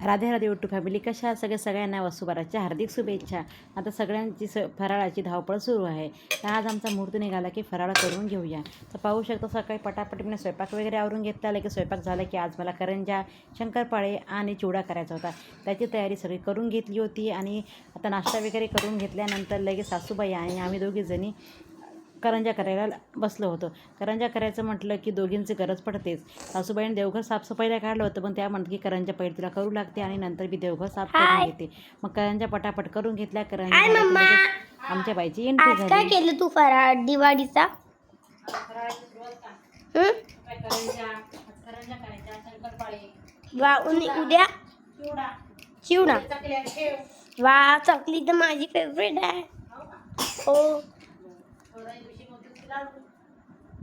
Radhe Radhe YouTube family कशा सगळ्या सगळ्यांना वसुबाराच्या हार्दिक शुभेच्छा. आता सगळ्यांची स फराळाची धावपळ सुरू आहे. तर आज आमचा मुहूर्त निघाला की फराळ करून घेऊया. तर पाहू शकतो सकाळी पटापटीने स्वयंपाक वगैरे आवरून घेतला. लगेच स्वयंपाक झाला की आज मला करंजा शंकरपाळे आणि चिवडा करायचा होता. त्याची तयारी सगळी करून घेतली होती आणि आता नाश्ता वगैरे करून घेतल्यानंतर लगेच सासूबाई आणि आम्ही दोघीजणी करंजा करायला बसलो होतो. करंजा करायचं म्हटलं की दोघींची गरज पडतेच. सासूबाईने देवघर साफसफाईला काढलं होतं पण त्या म्हणत की करंजा पहिले तिला करू लागते आणि नंतर मी देवघर साफ करून घेते. मग करंजा पटापट करून घेतल्या. करंजा आमच्या बाईची एंट्री आज काय झाली. केलं तू फराळ? दिवाळीचा? वा उद्या? चिवडा. वा चकली तर माझी फेवरेट आहे. हो.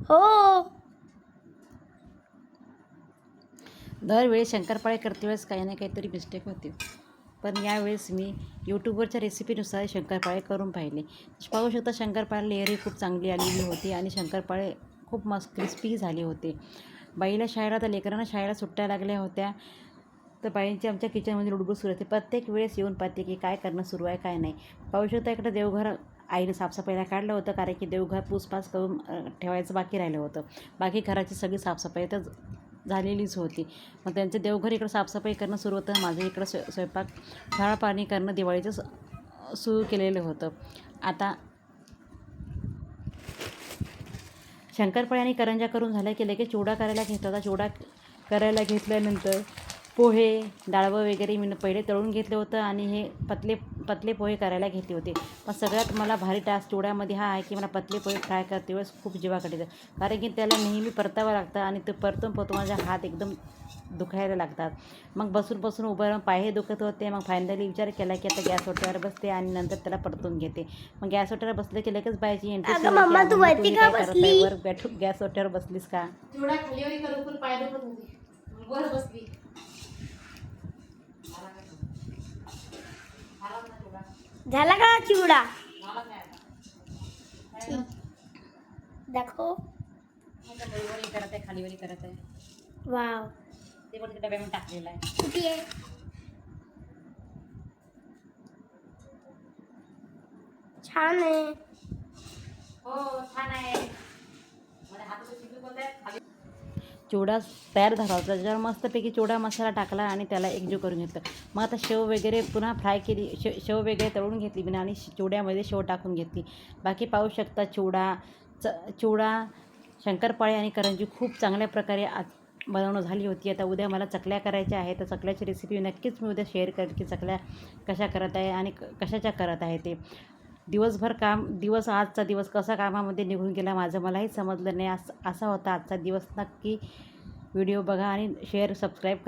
हो. दरवेळी शंकरपाळे करते वेळेस काही ना काहीतरी मिस्टेक होते. पण यावेळेस मी यूट्यूबवरच्या रेसिपीनुसार शंकरपाळे करून पाहिले. पाहू शकता शंकरपाळे लेअरही खूप चांगली आलेली होती आणि शंकरपाळे खूप मस्त क्रिस्पी झाले होते. बाईला शाळेला तर लेकरांना शाळेला सुट्ट्या लागल्या होत्या. तर बाईंची आमच्या किचनमध्ये लुडबुड सुरू होते. प्रत्येक वेळेस येऊन पाहते की काय करणं सुरू आहे काय नाही. पाहू शकता इकडं देवघर आईनं साफसफाईला काढलं होतं कारण की देवघर पूसपास करून ठेवायचं बाकी राहिलं होतं. बाकी घराची सगळी साफसफाई तर झालेलीच होती. मग त्यांचं देवघर इकडं साफसफाई करणं सुरू होतं. माझं इकडं स्वय स्वयंपाक झाड पाणी करणं दिवाळीचं सुरू केलेलं होतं. आता शंकरपाळी आणि करंजा करून झालं की लगेच चिवडा करायला घेतला होता. चिवडा करायला घेतल्यानंतर पोहे डाळवं वगैरे मी पहिले तळून घेतलं होतं आणि हे पतले पतले पोहे करायला घेतले होते. पण सगळ्यात मला भारी टास्क चिवड्यामध्ये हा आहे की मला पतले पोहे फ्राय करते वेळेस खूप जीवाकडे येतं. कारण की त्याला नेहमी परतावं लागतं आणि ते परतून परतून माझ्या हात एकदम दुखायला लागतात. मग बसून बसून उभं राहून पायही दुखत होते. मग फायनली विचार केला की आता गॅस ओट्यावर बसते आणि नंतर त्याला परतून घेते. मग गॅस ओट्यावर बसले की लगेच बायची एंट्री गॅस ओट्यावर बसलीस का चिवडा खाली वरी करून पण पाय दुखत होते वर बसली झाला का चिवडा? दाखव. वरी करत आहे खाली वरी करत आहे वाव. ते पण डब्यामध्ये टाकलेलं आहे किती आहे? छान आहे हो छान आहे चिवडा तयार झाला होता त्याच्यावर मस्तपैकी चिवडा मसाला टाकला आणि त्याला एकजीव करून घेतलं. मग आता शेव वगैरे पुन्हा फ्राय केली. शे शेव वगैरे तळून घेतली मी आणि चिवड्यामध्ये शेव टाकून घेतली. बाकी पाहू शकता चिवडा च चिवडा शंकरपाळे आणि करंजी खूप चांगल्या प्रकारे आज बनवणं झाली होती. आता उद्या मला चकल्या करायच्या आहेत. तर चकल्याची रेसिपी नक्कीच मी उद्या शेअर करेन की चकल्या कशा करत आहे आणि क- कशाच्या करत आहे ते. दिवसभर काम दिवस आजचा दिवस कसा कामामध्ये निघून गेला माझं मलाही समजलं नाही. असं असा होता आजचा दिवस. नक्की व्हिडिओ बघा आणि शेअर सबस्क्राईब करा.